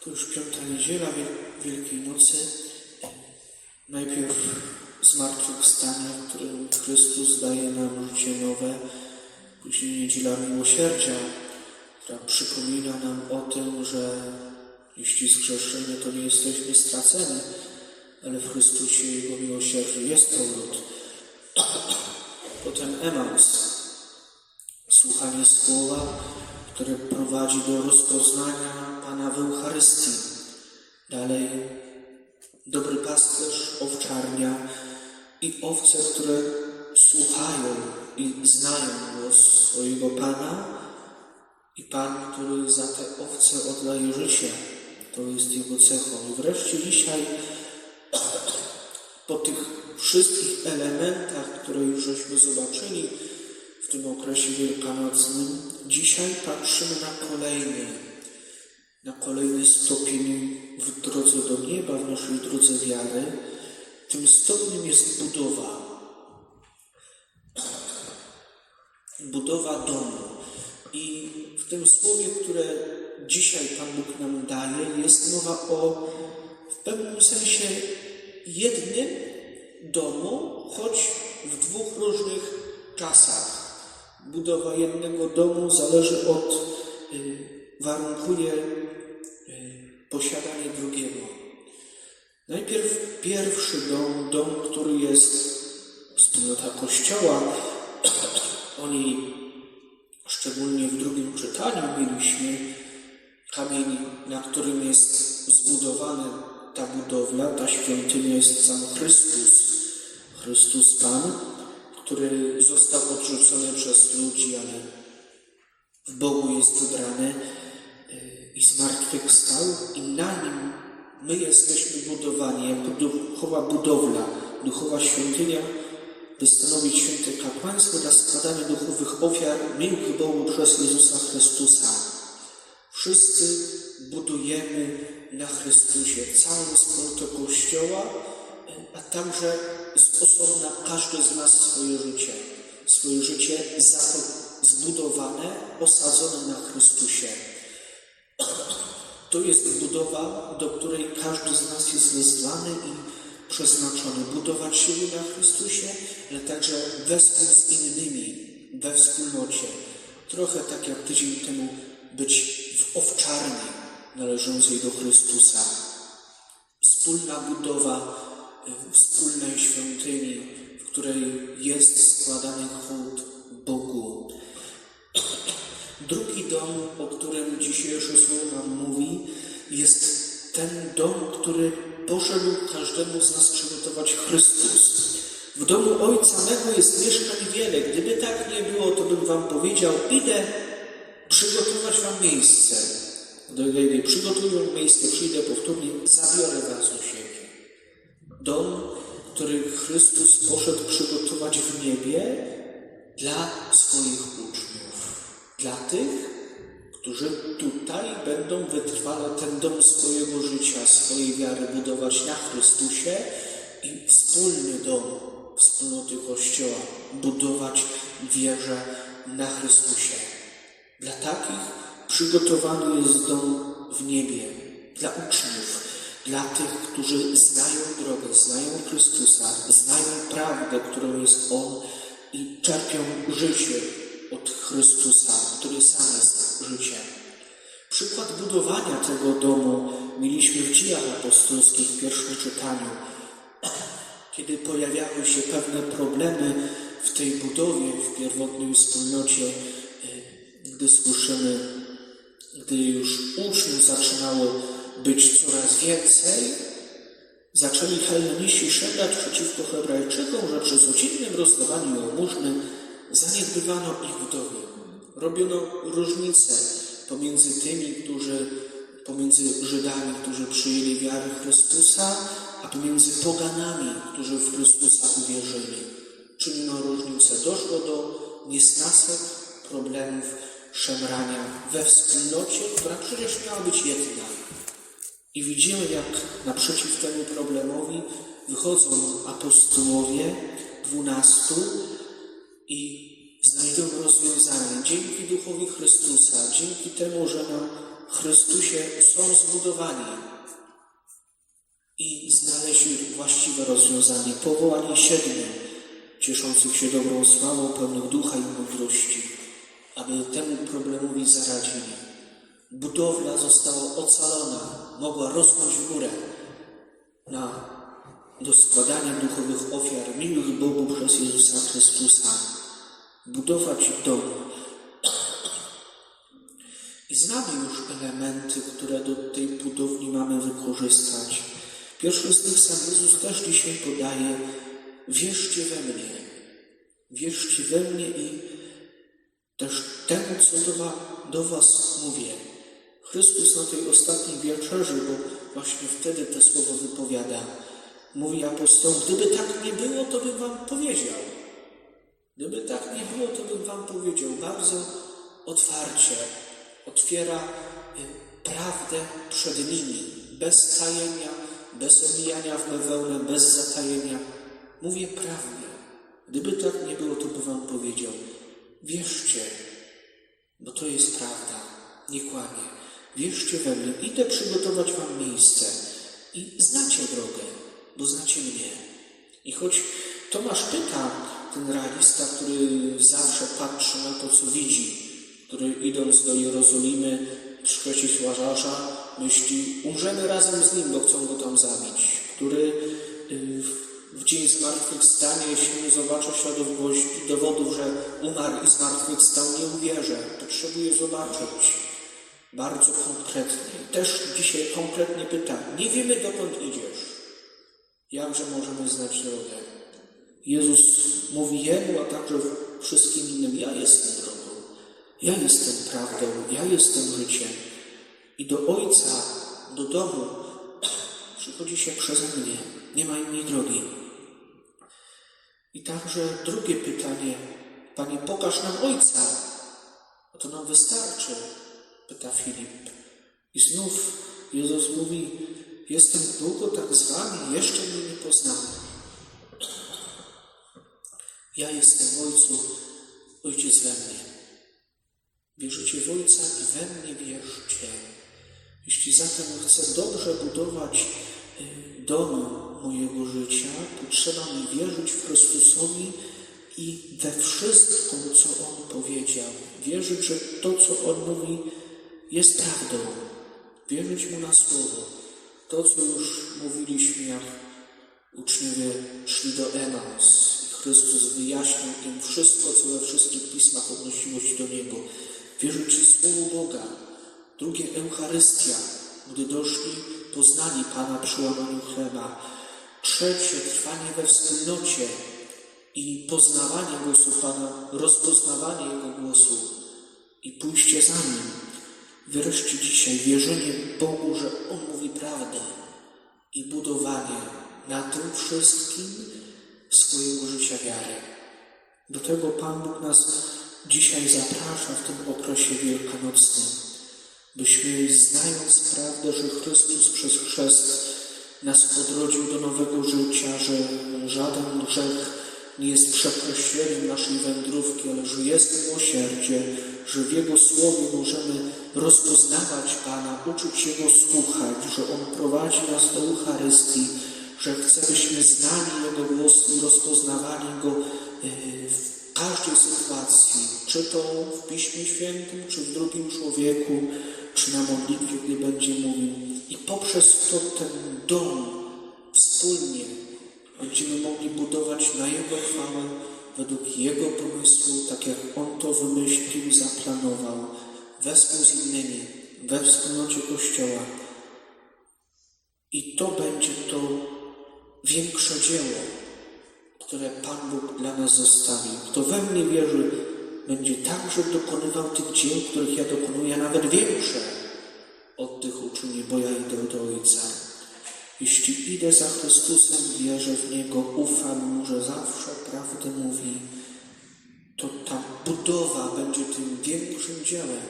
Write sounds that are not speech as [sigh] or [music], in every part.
To już piąta niedziela Wiel- Wielkiej Nocy. Najpierw zmartwychwstanie, w którym Chrystus daje nam życie nowe. Później niedziela miłosierdzia, która przypomina nam o tym, że jeśli zgrzeszymy, to nie jesteśmy straceni, ale w Chrystusie Jego miłosierdziu jest powrót. [clears throat] Potem Emaus, słuchanie słowa, które prowadzi do rozpoznania Pana w Eucharystii. Dalej dobry pasterz, owczarnia i owce, które słuchają i znają głos swojego Pana i Pan, który za te owce oddaje życie. To jest Jego cechą. I wreszcie dzisiaj po tych wszystkich elementach, które już żeśmy zobaczyli w tym okresie wielkanocnym, dzisiaj patrzymy na kolejny, na kolejny stopień w drodze do nieba, w naszej drodze wiary. Tym stopniem jest budowa. Budowa domu. I w tym słowie, które dzisiaj Pan Bóg nam daje, jest mowa o w pewnym sensie jednym domu, choć w dwóch różnych czasach. Budowa jednego domu zależy od, y, warunkuje posiadanie drugiego. Najpierw pierwszy dom, dom, który jest wspólnota Kościoła. O niej szczególnie w drugim czytaniu mieliśmy kamień, na którym jest zbudowana ta budowla, ta świątynia jest sam Chrystus. Chrystus Pan, który został odrzucony przez ludzi, ale w Bogu jest wybrany y, i zmartwychwstał i na nim my jesteśmy budowani jako duchowa budowla, duchowa świątynia, by stanowić święte kapłaństwo dla składania duchowych ofiar miłych Bogu przez Jezusa Chrystusa. Wszyscy budujemy na Chrystusie całą wspólnotę Kościoła, a także z osobna każdy z nas swoje życie. Swoje życie zbudowane, osadzone na Chrystusie. To jest budowa, do której każdy z nas jest wezwany i przeznaczony. Budować siebie na Chrystusie, ale także wespół z innymi, we wspólnocie. Trochę tak jak tydzień temu być w owczarni należącej do Chrystusa. Wspólna budowa y, wspólnej świątyni, w której jest składany hołd Bogu. Drugi dom, o którym dzisiejsze słowo mówi, jest ten dom, który poszedł każdemu z nas przygotować Chrystus. W domu Ojca mego jest mieszkań wiele. Gdyby tak nie było, to bym wam powiedział, idę przygotować wam miejsce. Gdy przygotuję miejsce, przyjdę powtórnie, zabiorę was do siebie. Dom, który Chrystus poszedł przygotować w niebie dla swoich uczniów. Dla tych, którzy tutaj będą wytrwale ten dom swojego życia, swojej wiary budować na Chrystusie i wspólny dom wspólnoty Kościoła budować wierze na Chrystusie. Dla takich przygotowany jest dom w niebie, dla uczniów, dla tych, którzy znają drogę, znają Chrystusa, znają prawdę, którą jest On i czerpią życie od Chrystusa, który sam jest życiem. Przykład budowania tego domu mieliśmy w dziejach apostolskich w pierwszym czytaniu. [clears throat] Kiedy pojawiały się pewne problemy w tej budowie, w pierwotnej wspólnocie, y, gdy słyszymy, gdy już uczniów zaczynało być coraz więcej, zaczęli Helleniści szeptać przeciwko Hebrajczykom, że przy codziennym rozdawaniu jałmużny zaniedbywano ich w domu. Robiono różnice pomiędzy tymi, którzy, pomiędzy Żydami, którzy przyjęli wiarę Chrystusa, a pomiędzy poganami, którzy w Chrystusa uwierzyli. Czyniono różnice. Doszło do niesnasek, problemów, szemrania we wspólnocie, która przecież miała być jedna. I widzimy, jak naprzeciw temu problemowi wychodzą apostołowie, dwunastu, i znajdują rozwiązanie dzięki Duchowi Chrystusa, dzięki temu, że nam Chrystusie są zbudowani i znaleźli właściwe rozwiązanie. Powołani siedmiu, cieszących się dobrą sławą, pełnych ducha i mądrości, aby temu problemowi zaradzili. Budowla została ocalona, mogła rosnąć w górę na, do składania duchowych ofiar miłych Bogu przez Jezusa Chrystusa. Budować dom. I znamy już elementy, które do tej budowli mamy wykorzystać. Pierwszy z tych sam Jezus też dzisiaj podaje, wierzcie we mnie, wierzcie we mnie i też temu, co do, do was mówię. Chrystus na tej ostatniej wieczerzy, bo właśnie wtedy te słowo wypowiada, mówi apostoł, gdyby tak nie było, to bym wam powiedział. Gdyby tak nie było, to bym wam powiedział. Bardzo otwarcie otwiera y, prawdę przed nimi, bez tajenia, bez omijania w bawełnę, bez zatajenia. Mówię prawdę. Gdyby tak nie było, to bym wam powiedział. Wierzcie, bo to jest prawda. Nie kłamie. Wierzcie we mnie. Idę przygotować wam miejsce. I znacie drogę, bo znacie mnie. I choć Tomasz pyta, ten realista, który zawsze patrzy na to, co widzi, który idąc do Jerozolimy szkrzecić Łazarza, myśli, umrzemy razem z nim, bo chcą go tam zabić, który w dzień zmartwychwstania, jeśli nie zobaczę śladów dowodów, że umarł i zmartwychwstał, nie uwierzę. Potrzebuję zobaczyć. Bardzo konkretnie. Też dzisiaj konkretnie pytam. Nie wiemy, dokąd idziesz. Jakże możemy znać drogę? Jezus mówi jemu, a także wszystkim innym, ja jestem drogą. Ja jestem prawdą, ja jestem życiem. I do Ojca, do domu przychodzi się przeze mnie. Nie ma innej drogi. I także drugie pytanie. Panie, pokaż nam Ojca. A to nam wystarczy, pyta Filip. I znów Jezus mówi, jestem długo tak z wami, jeszcze mnie nie poznamy. Ja jestem w Ojcu, Ojciec we mnie. Wierzycie w Ojca i we mnie wierzcie. Jeśli zatem chcę dobrze budować y, dom mojego życia, to trzeba mi wierzyć w Chrystusowi i we wszystkim, co On powiedział. Wierzyć, że to, co On mówi, jest prawdą. Wierzyć Mu na słowo. To, co już mówiliśmy, jak uczniowie szli do Emaus. Chrystus wyjaśnił im wszystko, co we wszystkich pismach odnosiło się do Niego. Wierzyć w Słowo Boga. Drugie Eucharystia, gdy doszli, poznali Pana przy łamaniu chleba. Trzecie trwanie we wspólnocie i poznawanie głosu Pana, rozpoznawanie Jego głosu i pójście za Nim. Wreszcie dzisiaj wierzenie Bogu, że On mówi prawdę i budowanie na tym wszystkim swojego życia wiary. Do tego Pan Bóg nas dzisiaj zaprasza w tym okresie wielkanocnym, byśmy znając prawdę, że Chrystus przez chrzest nas odrodził do nowego życia, że żaden grzech nie jest przekreśleniem naszej wędrówki, ale że jest miłosierdzie, że w Jego Słowie możemy rozpoznawać Pana, uczyć Jego słuchać, że On prowadzi nas do Eucharystii, że chce, byśmy znali Jego głos i rozpoznawali Go e, w każdej sytuacji, czy to w Piśmie Świętym, czy w drugim człowieku, czy na modlitwie, gdy będzie mówił. I poprzez to ten dom wspólnie będziemy mogli budować na Jego chwałę, według Jego pomysłu, tak jak On to wymyślił, zaplanował, wespół z innymi, we wspólnocie Kościoła. I to będzie to większe dzieło, które Pan Bóg dla nas zostawił. Kto we mnie wierzy, będzie także dokonywał tych dzieł, których ja dokonuję, a nawet większe od tych uczyni, bo ja idę do Ojca. Jeśli idę za Chrystusem, wierzę w Niego, ufam Mu, że zawsze prawdę mówi, to ta budowa będzie tym większym dziełem,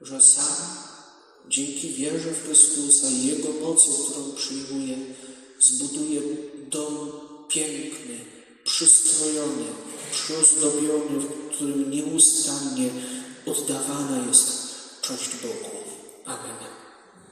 że sam dzięki wierze w Chrystusa i Jego mocy, którą przyjmuję, zbuduje dom piękny, przystrojony, przyozdobiony, w którym nieustannie oddawana jest cześć Bogu.